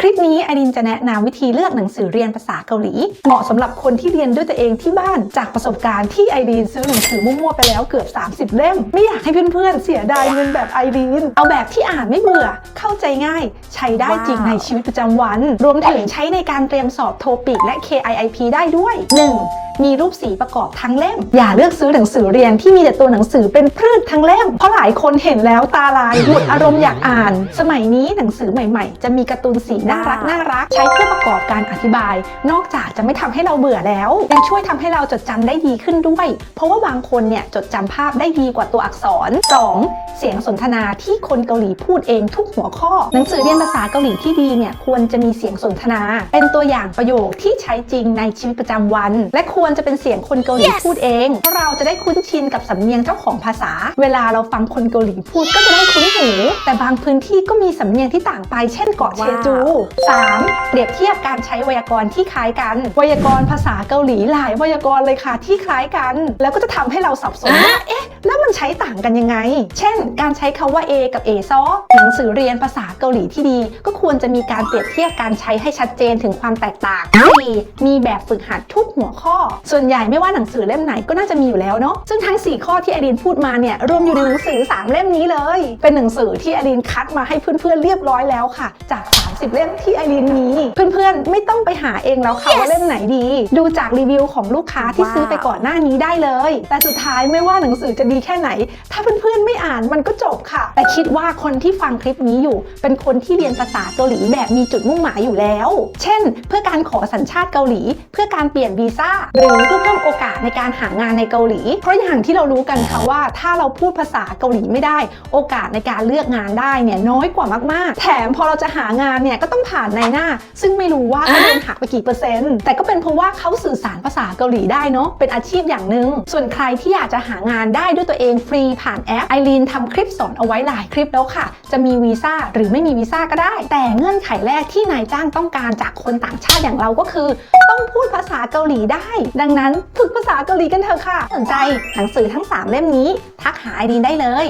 คลิปนี้ไอรินจะแนะนำวิธีเลือกหนังสือเรียนภาษาเกาหลี เหมาะสำหรับคนที่เรียนด้วยตัวเองที่บ้านจากประสบการณ์ที่ไอรินซื้อหนังสือมั่วๆไปแล้วเกือบ 30 เล่ม ไม่อยากให้เพื่อนๆเสียดายเงินแบบไอรินเอาแบบที่อ่านไม่เบื่อ เข้าใจง่าย ใช้ได้จริงในชีวิตประจำวัน รวมถึงใช้ในการเตรียมสอบโทปิกและ KIIP ได้ด้วย 1. มีรูปสีประกอบทั้งเล่ม อย่าเลือกซื้อหนังสือเรียนที่มีแต่ตัวหนังสือเป็นพืชทั้งเล่ม เพราะหลายคนเห็นแล้วตาลายหมดอารมณ์อยากอ่าน สมัยนี้หนังสือใหม่ ๆ จะมีการ์ตูนสีน่ารักน่ารัก ใช้เพื่อประกอบการอธิบาย นอกจากจะไม่ทำให้เราเบื่อแล้ว ยังช่วยทำให้เราจดจำได้ดีขึ้นด้วย เพราะว่าบางคนเนี่ยจดจำภาพได้ดีกว่าตัวอักษร 2. เสียงสนทนาที่คนเกาหลีพูดเองทุกหัวข้อ หนังสือเรียนภาษาเกาหลีที่ดีเนี่ยควรจะมีเสียงสนทนา เป็นตัวอย่างประโยคที่ใช้จริงในชีวิตประจำวัน และควรจะเป็นเสียงคนเกาหลี Yes พูดเองเพราะเราจะได้คุ้นชินกับสำเนียงเจ้าของภาษา เวลาเราฟังคนเกาหลีพูดก็จะได้คุ้นหูแต่บางพื้นที่ก็มีสำเนียงที่ต่างไป เช่นเกาะเชจู 3. เปรียบเทียบการใช้ไวยากรณ์ที่คล้ายกัน ไวยากรณ์ภาษาเกาหลีหลายไวยากรณ์เลยค่ะที่คล้ายกัน แล้วก็จะทำให้เราสับสนว่าเอ๊ะแล้วมันใช้ต่างกันยังไง เช่น การใช้คาว่า A กับ A ซอหนังสือเรียนภาษาเกาหลีที่ดี ก็ควรจะมีการเปรียบเทียบการใช้ให้ชัดเจนถึงความแตกต่าง 4. มีแบบฝึกหัดทุกหัวข้อ ส่วนใหญ่ไม่ว่าหนังสือเล่มไหนก็น่าจะมีอยู่แล้วเนาะ ซึ่งทั้ง 4 ข้อที่ไอรีนพูดมาเนี่ยรวมอยู่ในหนังสือ 3 เล่มนี้เลย เป็นหนังสือที่ไอรีนคัดมาให้เพื่อนๆเรียบร้อยแล้วค่ะ จาก 30เล่มที่ไอรีนมีเพื่อนๆ ไม่ต้องไปหาเองแล้วค่ะ Yes ว่าเล่มไหนดี ดูจากรีวิวของลูกค้าที่ว้าวซื้อไปก่อนหน้านี้ได้เลย แต่สุดท้ายไม่ว่าหนังสือจะดีแค่ไหน ถ้าเพื่อนๆ ไม่อ่านมันก็จบค่ะ แต่คิดว่าคนที่ฟังคลิปนี้อยู่ เป็นคนที่เรียนภาษาเกาหลีแบบมีจุดมุ่งหมายอยู่แล้ว เช่น เพื่อการขอสัญชาติเกาหลี เพื่อการเปลี่ยนวีซ่าหรือเพื่อเพิ่มโอกาสในการหางานในเกาหลี เพราะอย่างที่เรารู้กันค่ะว่า ถ้าเราพูดภาษาเกาหลีไม่ได้ โอกาสในการเลือกงานได้เนี่ยน้อยกว่ามากๆ แถมพอเราจะหางานเนี่ยก็ต้องผ่านในหน้า ซึ่งไม่รู้ว่าเขาโดนหักไปกี่เปอร์เซ็นต์ แต่ก็เป็นเพราะว่าเขาสื่อสารภาษาเกาหลีได้เนาะเป็นอาชีพอย่างหนึ่งส่วนใครที่อยากจะหางานได้ด้วยตัวเองฟรีผ่านแอปไอรีนทำคลิปสอนเอาไว้หลายคลิปแล้วค่ะ จะมีวีซ่าหรือไม่มีวีซ่าก็ได้ แต่เงื่อนไขแรกที่นายจ้างต้องการจากคนต่างชาติอย่างเราก็คือ ต้องพูดภาษาเกาหลีได้ ดังนั้นฝึกภาษาเกาหลีกันเถอะค่ะสนใจหนังสือทั้ง 3 เล่มนี้ ทักหาไอรีนได้เลย